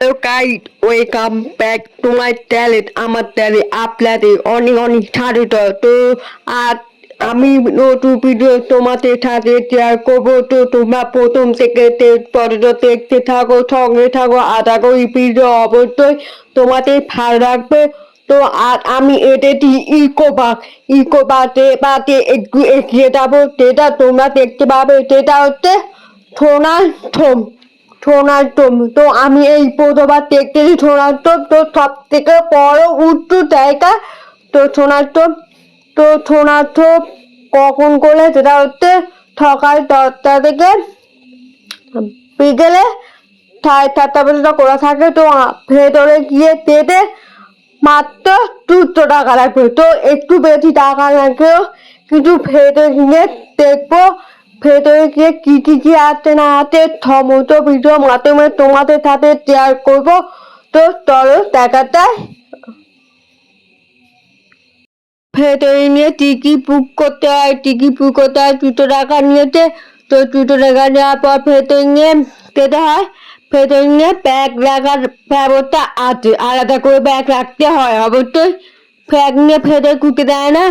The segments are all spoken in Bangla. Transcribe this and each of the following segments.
Guys welcome back to my talent আমার ট্যালেন্ট আপনাদের অনেক অনেক স্বাগত। তো আজ আমি নতুন ভিডিও তোমাদের সাথে শেয়ার করব। তো তোমরা প্রথম থেকে পর্যন্ত দেখতে থাকো, সঙ্গে থাকো, আশা করি ভিডিও অবশ্যই তোমাদের ভালো লাগবে। তো আর আমি এটেছি ইকো পার্ক ইকো পার্কে একটু এগিয়ে যাব। যেটা তোমরা দেখতে পাবে, সেটা হচ্ছে সোনার থম। সোনার টোম তো আমি এই প্রথমবার দেখতেছি সোনার টোম তো সব থেকে বড় উঁচু জায়গা, তো সোনার টোম তো টোপ কখন করলে সেটা হচ্ছে সকাল দশটা থেকে বিকেলে সাড়ে চারটা পর্যন্ত করা থাকে। তো ভেতরে গিয়ে তেতে মাত্র দুশো টাকা লাগবে। তো একটু বেশি টাকা লাগবেও কিন্তু ভেতরে গিয়ে দেখব ভেতরে গিয়ে কি কি কি আছে না আছে, সমস্ত ভিডিও মাধ্যমে তোমাদের সাথে শেয়ার করব। তো চলো দেখা যায় ভেতরে নিয়ে টিকিট বুক করতে হয় টিকিট বুক করতে হয় দুশো টাকা নিয়েছে। তো দুশো টাকা নেওয়ার পর ভেতরে নিয়ে যেতে হয়? ভেতরে নিয়ে ব্যাগ রাখার ব্যবস্থা আছে, আলাদা করে ব্যাগ রাখতে হয়, অবশ্যই। ব্যাগ নিয়ে ভেতরে কুটে দেয় না।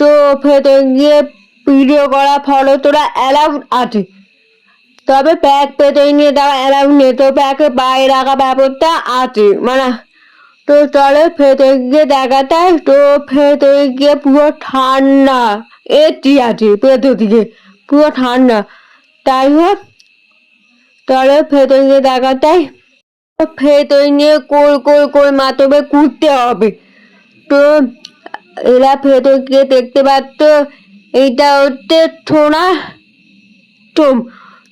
তো ভেতরে গিয়ে ভিডিও করা ফটো তোলা অ্যালাউড আছে। তবে প্যাক ভেতরে নিয়ে দেওয়া অ্যালাউড নেই। তো প্যাকে বাইরে রাখা ব্যাপারটা আছে। মানে তো চলে ভেতরে গিয়ে দেখা যায় তো ভেতরে গিয়ে পুরো ঠান্ডা এটি আছে ভেতর দিকে, পুরো ঠান্ডা। তাই হোক তাহলে ভেতরে গিয়ে দেখা যায় ভেতরে নিয়ে কোল কোল কোল মাধ্যমে ঘুরতে হবে। তো এরা ভেতর গিয়ে দেখতে পাচ্ছ এইটা হচ্ছে সোনা টোম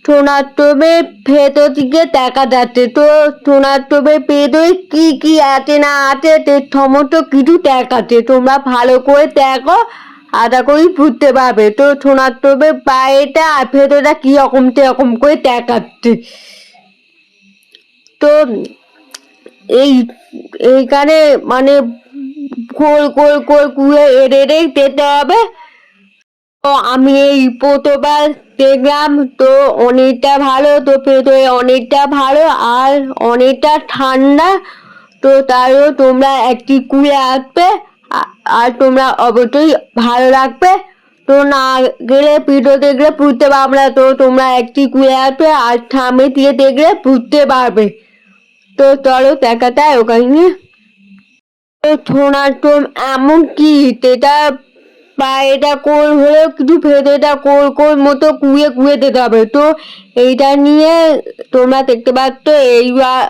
সোনার টোমে ভেতর দিকে দেখা যাচ্ছে। তো সোনার টোমে ভেতরে কি কি আছে না আছে সে সমস্ত কিছু দেখাচ্ছে। তোমরা ভালো করে দেখো, আশা করি বুঝতে পারবে। তো সোনার টোমে বাইরেটা আর ভেতরটা কি রকম সেরকম করে দেখাচ্ছে। তো এই, এইখানে মানে গোল গোল গোল ঘুরে এড়ে এড়েই যেতে হবে। তো আমি এই প্রথমবার দেখলাম, তো অনেকটা ভালো, তো ভেতরে অনেকটা ভালো আর অনেকটা ঠান্ডা। তো তাইও তোমরা একটি কুড়ে আসবে আর তোমরা অবশ্যই ভালো লাগবে। তো না গেলে ভিডিও দেখলে বুঝতে পারবে না, তো তোমরা একটি কুড়ে আসবে আর সামনে দিয়ে দেখলে বুঝতে পারবে। তো চলো দেখা যায় ওখানে। তো সোনার এমন কি যেটা বাইরেটা কোল হলেও কিছু ভেতরটা কোল কোল মতো কুয়ে কুয়ে দিতে হবে। তো এইটা নিয়ে তোমরা দেখতে পাচ্ছ, এইবার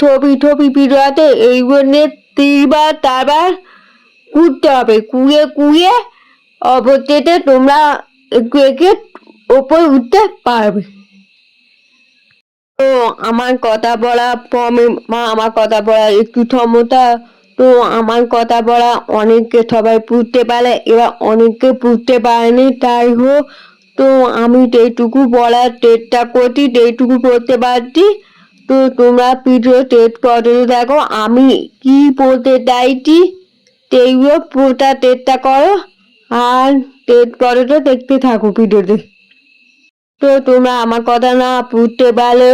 ছবি ছবি ভিডিওতে এইগুলো নিয়ে তিনবার, চারবার কুড়তে হবে। কুয়ে কুয়ে অবশ্যই তোমরা একটু একে ওপর উঠতে পারবে। তো আমার কথা বলা মা, আমার কথা বলা একটু ক্ষমতা তো আমার কথা বলা অনেককে সবাই বুঝতে পারে, এবার অনেককে বুঝতে পারেনি, তাই হোক তো আমি যেটুকু বলার চেষ্টা করছি, যেটুকু করতে পারছি, তো তোমরা ভিডিও শেষ পর্যন্ত দেখো, আমি কি বলতে চাইছি, সেইগুলো পুরোটা চেষ্টা করো, আর শেষ পর্যন্ত দেখতে থাকো ভিডিওতে। তো তোমরা আমার কথা না বুঝতে পারলে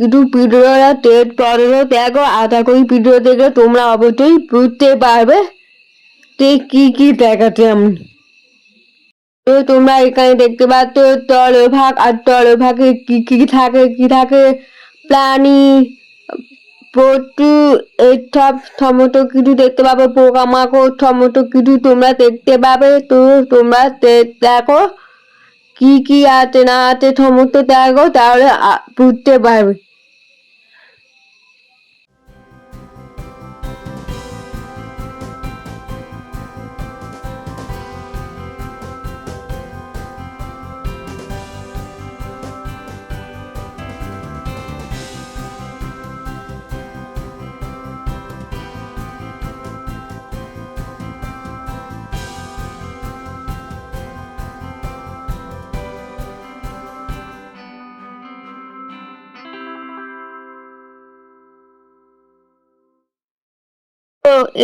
কিন্তু ভিডিওটা টেট পড়ল দেখো আধা করি ভিডিও দেখে তোমরা অবশ্যই বুঝতে পারবে যে কি কি দেখাচ্ছে আমি তো তোমরা এখানে দেখতে পাচ্ছ তলভাগ আর তলভাগে কি কি থাকে কি থাকে? প্রাণী, পশু এইসব সমস্ত কিছু দেখতে পাবে, পোকামাকড় সমস্ত কিছু তোমরা দেখতে পাবে। তো তোমরা দেখো কি কি আছে, না আছে সমস্ত দেখো তাহলে বুঝতে পারবে।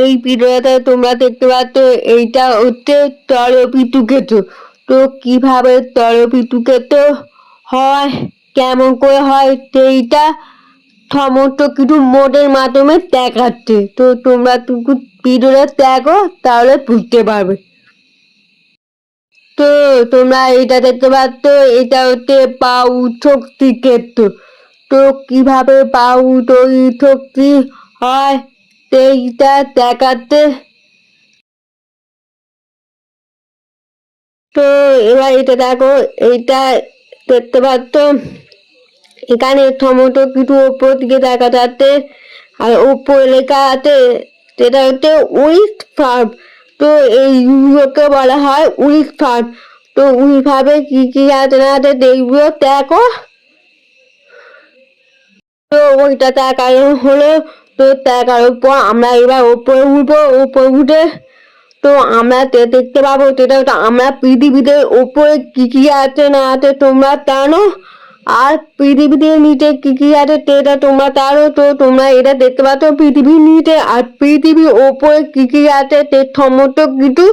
এই ভিডিওতে তোমরা দেখতে পাচ্ছ, এইটা হচ্ছে তরপিটু কেতো তো কীভাবে তরপিটু কেতো হয়, কেমন করে হয়, সেইটা সমস্ত কিছু মোডের মাধ্যমে দেখাচ্ছে। তো তোমরা ভিডিওটা দেখো, তাহলে বুঝতে পারবে। তো তোমরা এটা দেখতে পাচ্ছ এটা হচ্ছে পাউ শক্তি ক্ষেত্র তো কীভাবে পাউ তৈরি শক্তি হয় সেইটা দেখাচ্ছে তো এবার এটা দেখো, এইটা দেখতে পাচ্ছ? এখানে সমস্ত কিছু ওপর দিকে দেখা যাচ্ছে। আর ওপরে লেখা আছে সেটা হচ্ছে উইস্ট ফার্ম। তো এই ইউরোকে বলা হয় উইস্ট ফার্ম। তো ওইভাবে কি কি আছে না আছে দেখব, দেখো। তো ওইটা তাকানো হলো। তো তাকানোর পর আমরা এবার ওপরে উঠবো ওপরে উঠে তো আমরা দেখতে পাবো সেটা আমরা পৃথিবীতে ওপরে কি কি আছে না আছে তোমরা জানো। আর পৃথিবীতে নিচে কি কি আছে সেটা তোমরা জানো। তো তোমরা এটা দেখতে পাচ্ছ পৃথিবীর নিচে আর পৃথিবীর ওপরে কি কি আছে সে সমস্ত কিছু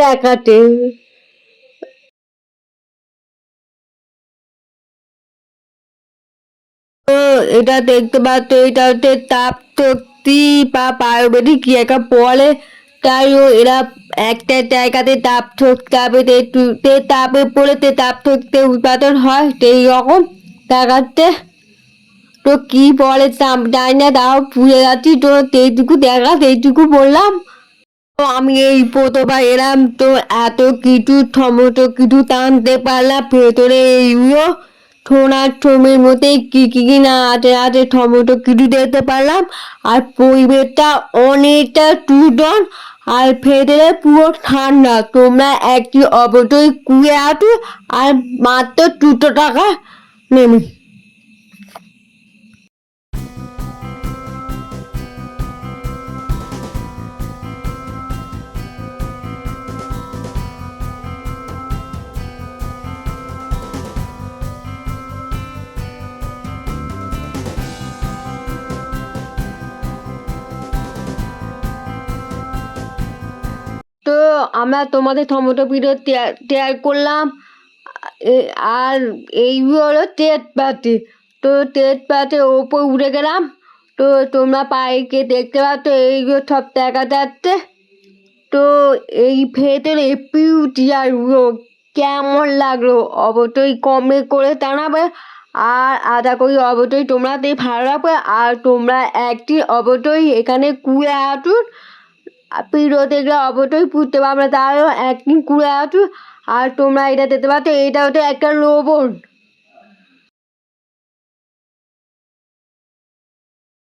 দেখাচ্ছে। তো এটা দেখতে পাচ্ছ এটা হচ্ছে তাপ শক্তি বা পারবেটি কি একটা বলে। তাই ও এরা একটা জায়গাতে তাপ শক্তি তাপে তে তাপে পড়ে তে তাপ শক্তি উৎপাদন হয় সেই রকম দেখাচ্ছে। তো কি বলে জানি না, তাও ভুলে যাচ্ছি। তো সেইটুকু দেখা, সেইটুকু বললাম। তো আমি এই প্রথমবার এলাম, তো এত কিছু, সমস্ত কিছু টানতে পারলাম, ভেতরে এইগুলো সোনার ঠোমের মধ্যে কি কি কি না আছে আছে সমস্ত কিছু দিতে পারলাম। আর পরিবেশটা অনেকটা টুটন আর ভেতরে পুরো ঠান্ডা। তোমরা একটি অবশ্যই কুয়ে আটু আর মাত্র দুটো টাকা নেবে। আমরা তোমাদের টমেটো ভিডিও শেয়ার করলাম। আর এইগুলো হলো তেজপাতি। তো তেজপাতি ওপর উড়ে গেলাম। তো তোমরা পাইকে দেখতে পাচ্ছ এইগুলো সব দেখা যাচ্ছে। তো এই ভেতরে পিউটিয়ারগুলো কেমন লাগল অবশ্যই কমে করে জানাবে। আর আশা করি অবশ্যই তোমরা ভালো লাগবে, আর তোমরা একটি অবশ্যই এখানে কুয়ে আসুন। ভিডিও দেখলে অবশ্যই বুঝতে পারবে তারও একদিন কুড়ে আছো আর তোমরা এটা দেখতে পাচ্ছ, এটা হচ্ছে একটা রোবট